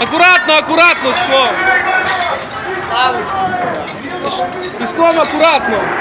Акуратно, акуратно, склом! Піском склом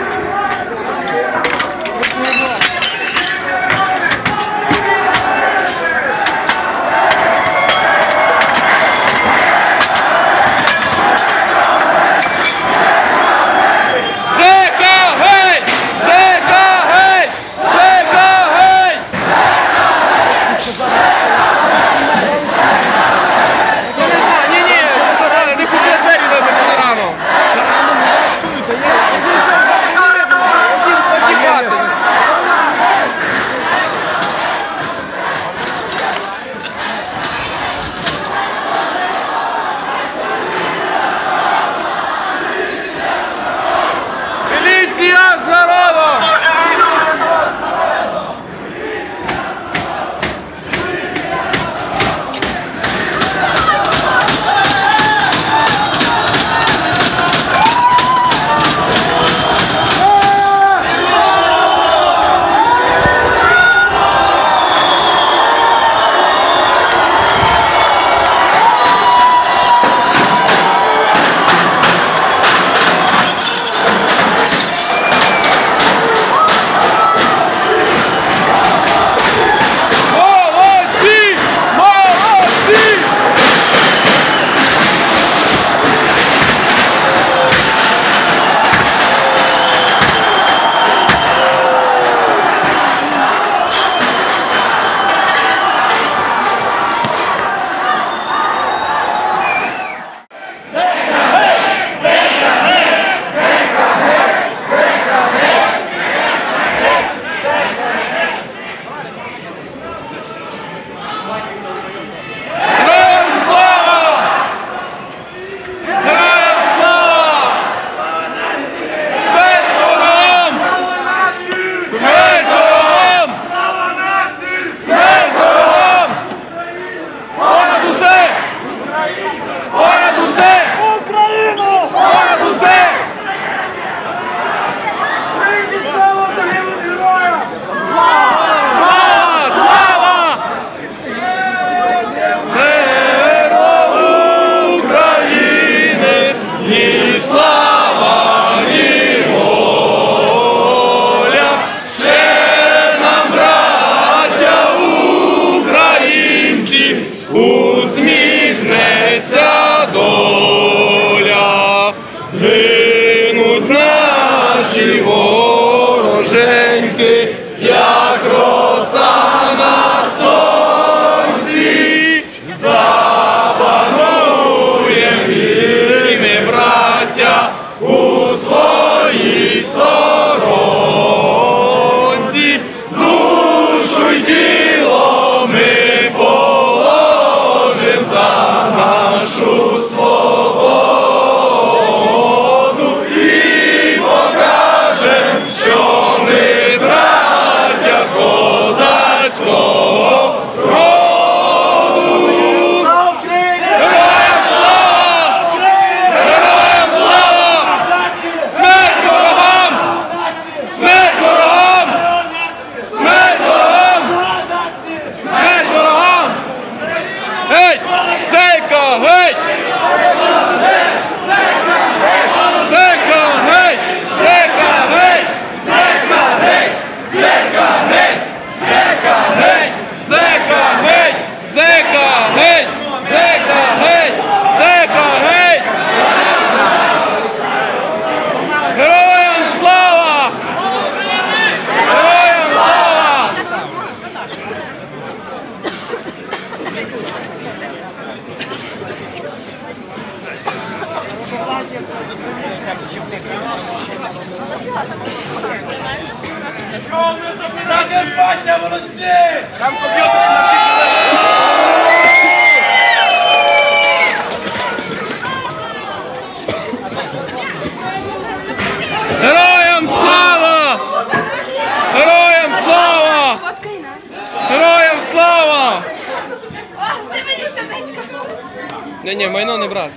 Ні, ні, майно не брати.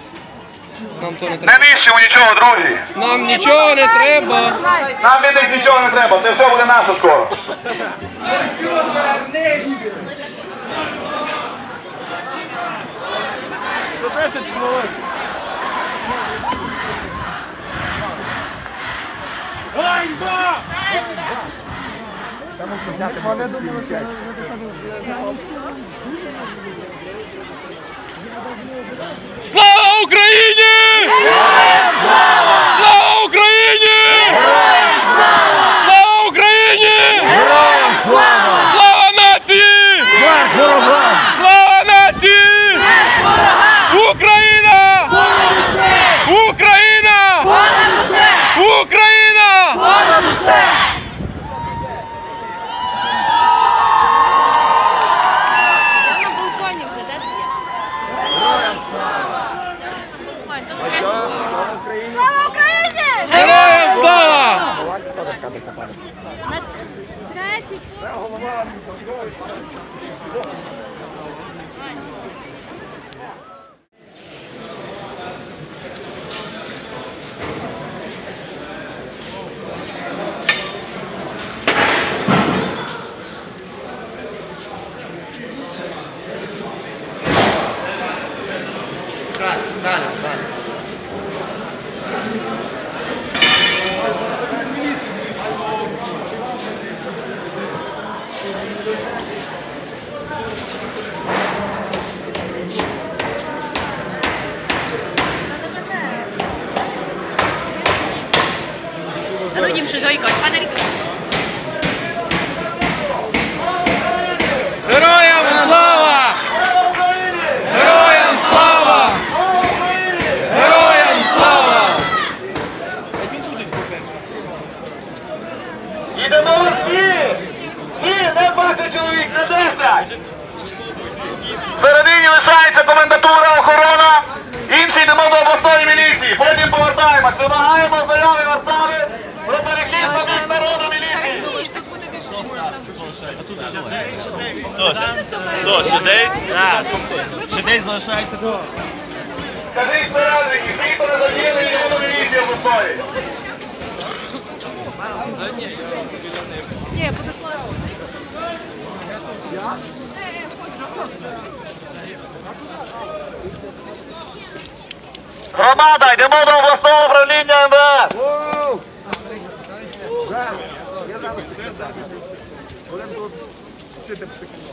Нам то не треба. Не нищимо нічого, друзі. Нам нічого не треба. Нам від них нічого не треба. Це все буде наше скоро. Слава Україні! Слава Україні! Слава Україні! Слава нації! Слава нації! Україна! Україна! Понад усе! Україна! Понад усе! Carlos, Carlos. Всередині лишається комендатура, охорона. Інші йдемо до обласної міліції. Потім повертаємось. Вимагаємо заяви Варшави про перехід на бік народу міліції. Хто, Шедей? Так. Залишається. Скажіть всередині, хто не задіяний народу міліції обласної. Громада, йдемо до обласного управління МВС.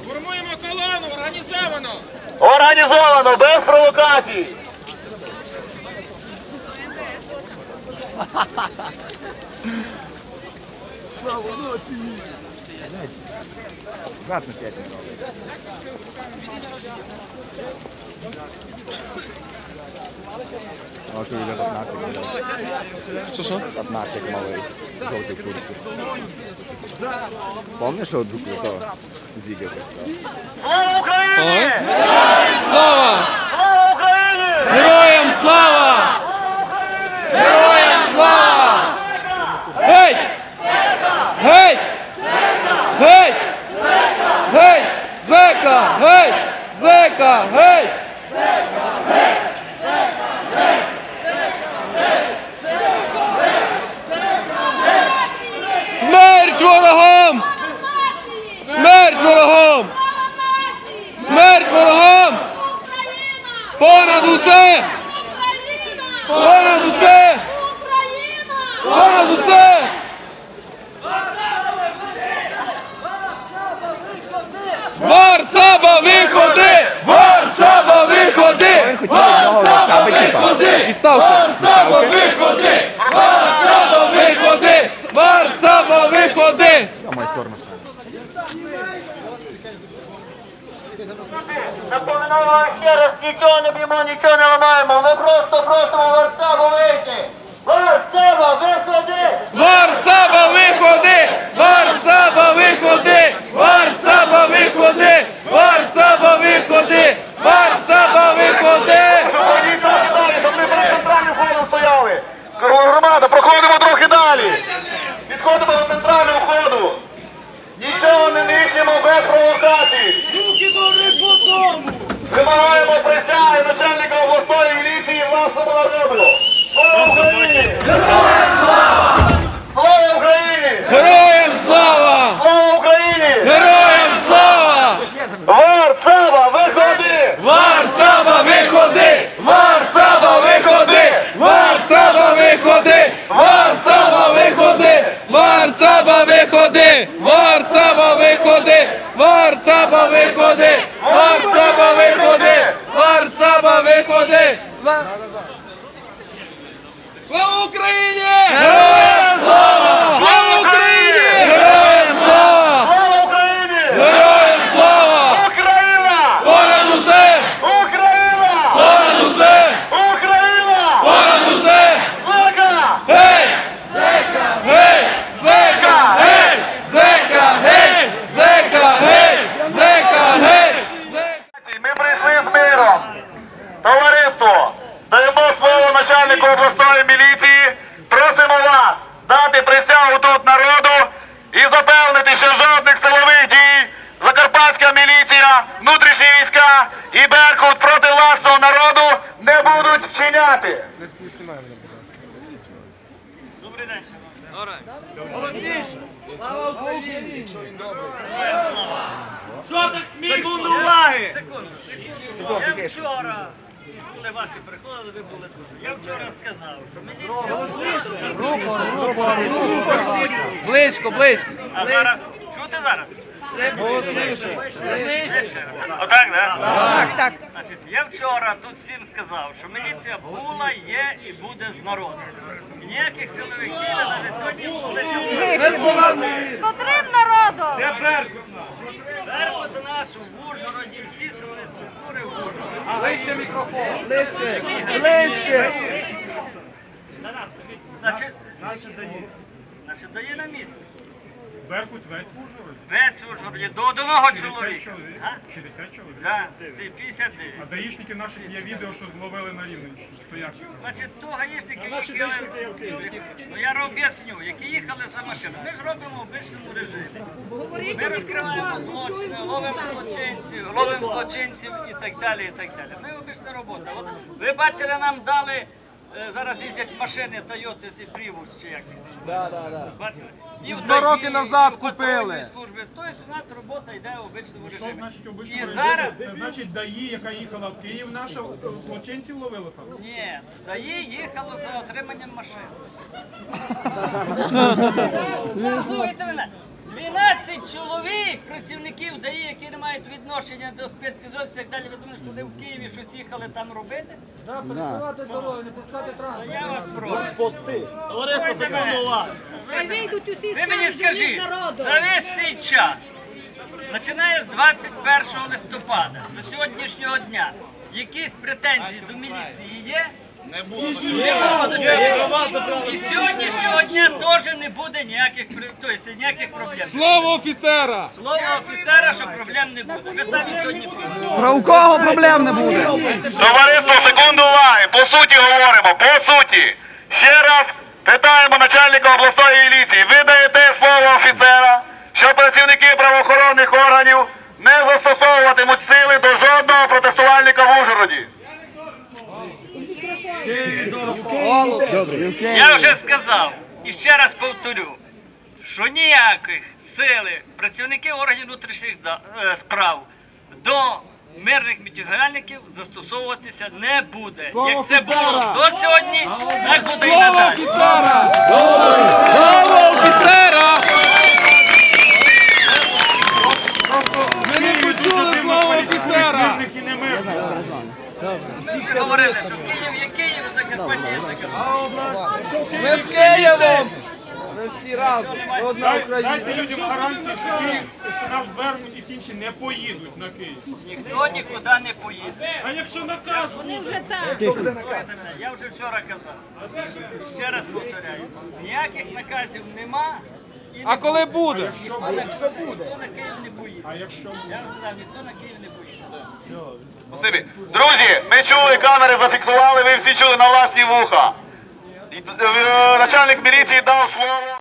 Формуємо колону, організовано! Організовано, без провокацій. Що що? Нартик малий, жовтий курці. Помниш, що одну то зігер? Слава Україні! Слава! Слава Україні! Героям слава! Героям слава! Геть! Геть! Геть! Геть! Зека! Геть! Зека! Геть! виходи! Варсава, виходи! Варсава, виходи! Варсава, виходи! Варсава, виходи! Варсава, виходи! Напоминаю вам ще раз, нічого не б'ємо, нічого не ламаємо. Ми просто просимо Варсаву вийти. Варсава, виходи! Варсава, виходи! Варсава, виходи! Тишимо без провокацій! Руки до додому! Вимагаємо присяги! Вчиняти. Що так смішно? Секунду уваги! Я вчора, коли ваші приходили, ви були тут. Я вчора сказав, що міліція... Близько, близько. А зараз... Чути зараз? Отак, да? Так, так. Значить, я вчора тут всім сказав, що міліція була, є і буде з народом. І ніяких силових дій навіть сьогодні були З котрим народом? Беркут наш в Ужгороді, всі силові структури в Ужгороді. Значить, значить, дає на місці. Беркут весь в Ужгороді. Весь Ужгороді до одного чоловіка. чоловік. Га? 60 чоловік. Да, всі 59. А даїшників наших є відео, що зловили на Рівненщині. То як? Значить, то гаїшники їхали, ну я об'ясню, які їхали за машиною. Ми ж робимо в обичному режимі. Ми розкриваємо злочини, ловимо злочинців, ловимо злочинців і так далі, і так далі. Ми обична робота. От ви бачили, нам дали, зараз їздять машини Toyota, ці Prius чи як. Да, да, да. Бачили? І в Два роки назад і в патрульній купили. службі. Тобто у нас робота йде в обичному Що режимі. значить І обичному зараз? Це значить ДАІ, яка їхала в Київ, наша е, злочинців ловила там? Ні, ДАІ їхало за отриманням машин. Слухайте мене. 12 чоловік, працівників ДАІ, які не мають відношення до спецпідрозділів і так далі. Ви думаєте, що вони в Києві щось їхали там робити? Так, перекривати дорогу, не пускати транспорт. Я вас прошу. Товариство, секунду уваги. Хай вийдуть усі Ви мені скажіть, за весь цей час, починає з 21 листопада до сьогоднішнього дня, якісь претензії до міліції є? Не буде. І з сьогоднішнього дня теж не буде ніяких, при- тобто, ніяких проблем. Слово офіцера! Слово офіцера, що проблем не буде. Ви самі сьогодні почули. Про у кого проблем не буде? Товариство, секунду уваги. По суті говоримо, по суті. Ще раз питаємо начальника обласної міліції. Ви даєте слово офіцера, що працівники правоохоронних органів не застосовуватимуть сили до жодного протестувальника в Ужгороді. Я вже сказав і ще раз повторю, що ніяких сили працівників органів внутрішніх е, справ до мирних мітігальників застосовуватися не буде. Як це було до сьогодні, так буде і надалі. офіцера! Слово офіцера! Ви не почули слово офіцера! Мирних і немирних. Всі говорили, що Київ є Київ, а Закарпаття є Закарпаття. Ми з Києвом! Ми всі разом! Одна Україна! Дайте людям гарантії, що, Київ, що наш Беркут і всі інші не поїдуть на Київ. Ніхто нікуди не поїде. А якщо наказ Вони вже так. Я вже вчора казав. Ще раз повторяю, ніяких наказів нема. А коли буде? ніхто на Київ не поїде. А якщо Я вам сказав, ніхто на Київ не поїде. Друзі, ми чули, камери зафіксували, ви всі чули на власні вуха. Начальник милиции дал слово.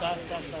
Так, так, так.